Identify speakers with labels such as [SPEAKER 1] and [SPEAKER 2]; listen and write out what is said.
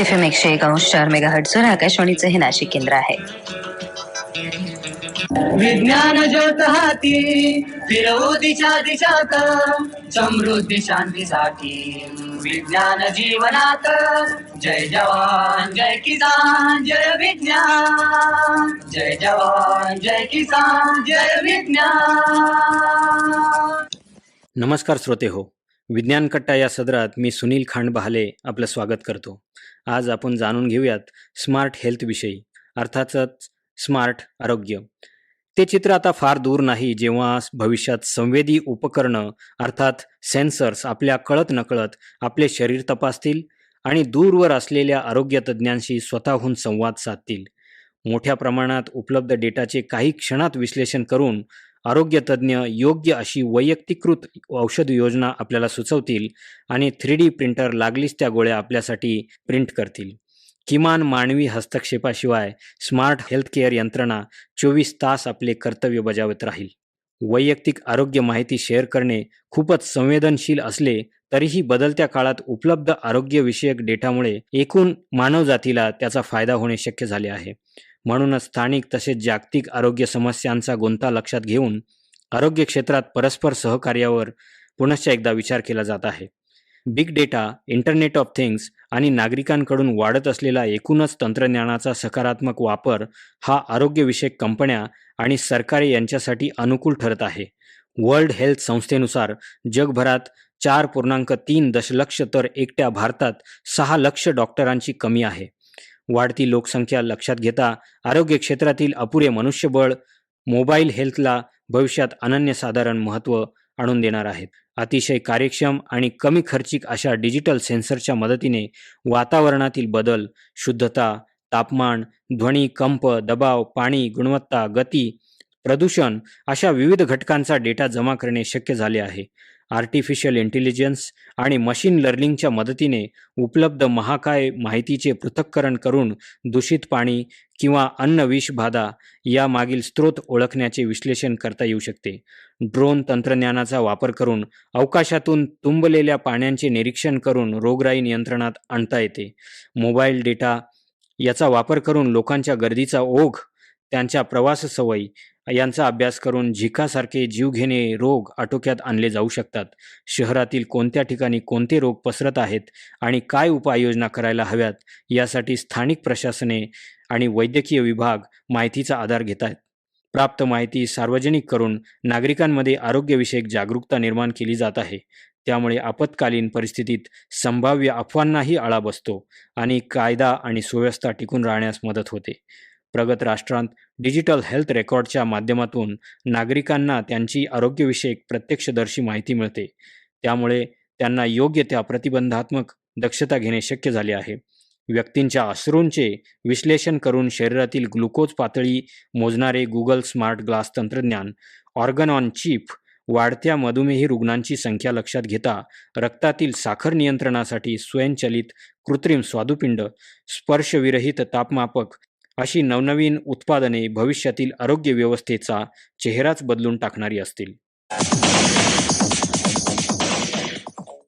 [SPEAKER 1] F M एकशे एक अंश चार मेगा हर्टझवर आकाशवाणीचं हे नाशिक केंद्र आहे.
[SPEAKER 2] विज्ञान ज्योत हाती फिरवू दिशा दिशात समृद्धी शांतीसाठी. विज्ञान जीवनात जय जवान जय किसान जय विज्ञान. जय जवान जय किसान जय विज्ञान.
[SPEAKER 3] नमस्कार श्रोते हो विज्ञानकट्टा या सदरात मी सुनील खांडबहाले आपलं स्वागत करतो. आज आपण जाणून घेऊयात स्मार्ट हेल्थविषयी अर्थातच स्मार्ट आरोग्य. ते चित्र आता फार दूर नाही जेव्हा भविष्यात संवेदी उपकरणं अर्थात सेन्सर्स आपल्या कळत नकळत आपले शरीर तपासतील आणि दूरवर असलेल्या आरोग्य तज्ज्ञांशी स्वतःहून संवाद साधतील. मोठ्या प्रमाणात उपलब्ध डेटाचे काही क्षणात विश्लेषण करून आरोग्यतज्ज्ञ योग्य अशी वैयक्तिकृत औषध योजना आपल्याला सुचवतील आणि थ्री डी प्रिंटर लागलीच त्या गोळ्या आपल्यासाठी प्रिंट करतील. किमान मानवी हस्तक्षेपाशिवाय स्मार्ट हेल्थकेअर यंत्रणा चोवीस तास आपले कर्तव्य बजावत राहील. वैयक्तिक आरोग्य माहिती शेअर करणे खूपच संवेदनशील असले तरीही बदलत्या काळात उपलब्ध आरोग्यविषयक डेटामुळे एकूण मानवजातीला त्याचा फायदा होणे शक्य झाले आहे. म्हणूनच स्थानिक तसेच जागतिक आरोग्य समस्यांचा गुंता लक्षात घेऊन आरोग्य क्षेत्रात परस्पर सहकार्यावर पुनश्च एकदा विचार केला जात आहे. Big data internet of things आणि नागरिकांकडून वाढत असलेला एकूणच तंत्रज्ञानाचा सकारात्मक वापर हा आरोग्यविषयक कंपन्या आणि सरकारे यांच्यासाठी अनुकूल ठरत आहे. वर्ल्ड हेल्थ संस्थेनुसार जगभरात चार पूर्णांक तीन दशलक्ष तर एकट्या भारतात सहा लक्ष डॉक्टरांची कमी आहे. वाढती लोकसंख्या लक्षात घेता आरोग्य क्षेत्रातील अपुरे मनुष्यबळ मोबाईल हेल्थला भविष्यात अनन्यसाधारण महत्त्व आणून देणार आहेत. अतिशय कार्यक्षम आणि कमी खर्चिक अशा डिजिटल सेन्सरच्या मदतीने वातावरणातील बदल शुद्धता तापमान ध्वनी कंप दबाव पाणी गुणवत्ता गती प्रदूषण अशा विविध घटकांचा डेटा जमा करणे शक्य झाले आहे. आर्टिफिशियल इंटेलिजन्स आणि मशीन लर्निंगच्या मदतीने उपलब्ध महाकाय माहितीचे पृथक्करण करून दूषित पाणी किंवा अन्न विषबाधा यामागील स्रोत ओळखण्याचे विश्लेषण करता येऊ शकते. ड्रोन तंत्रज्ञानाचा वापर करून अवकाशातून तुंबलेल्या पाण्याचे निरीक्षण करून रोगराई नियंत्रणात आणता येते. मोबाईल डेटा याचा वापर करून लोकांच्या गर्दीचा ओघ त्यांच्या प्रवास सवयी यांचा अभ्यास करून झिकासारखे जीवघेणे रोग आटोक्यात आणले जाऊ शकतात. शहरातील कोणत्या ठिकाणी कोणते रोग पसरत आहेत आणि काय उपाययोजना करायला हव्यात यासाठी स्थानिक प्रशासने आणि वैद्यकीय विभाग माहितीचा आधार घेत आहेत. प्राप्त माहिती सार्वजनिक करून नागरिकांमध्ये आरोग्यविषयक जागरूकता निर्माण केली जात आहे. त्यामुळे आपत्कालीन परिस्थितीत संभाव्य अफवांनाही आळा बसतो आणि कायदा आणि सुव्यवस्था टिकून राहण्यास मदत होते. प्रगत राष्ट्रांत डिजिटल हेल्थ रेकॉर्डच्या माध्यमातून नागरिकांना त्यांची आरोग्यविषयक प्रत्यक्षदर्शी माहिती मिळते. त्यामुळे त्यांना योग्य त्या प्रतिबंधात्मक दक्षता घेणे शक्य झाले आहे. व्यक्तींच्या अश्रूंचे विश्लेषण करून शरीरातील ग्लुकोज पातळी मोजणारे गुगल स्मार्ट ग्लास तंत्रज्ञान ऑर्गन ऑन चिप वाढत्या मधुमेही रुग्णांची संख्या लक्षात घेता रक्तातील साखर नियंत्रणासाठी स्वयंचलित कृत्रिम स्वादुपिंड स्पर्शविरहित तापमापक अशी नवनवीन उत्पादने भविष्यातील आरोग्य व्यवस्थेचा चेहराच बदलून टाकणारी असतील.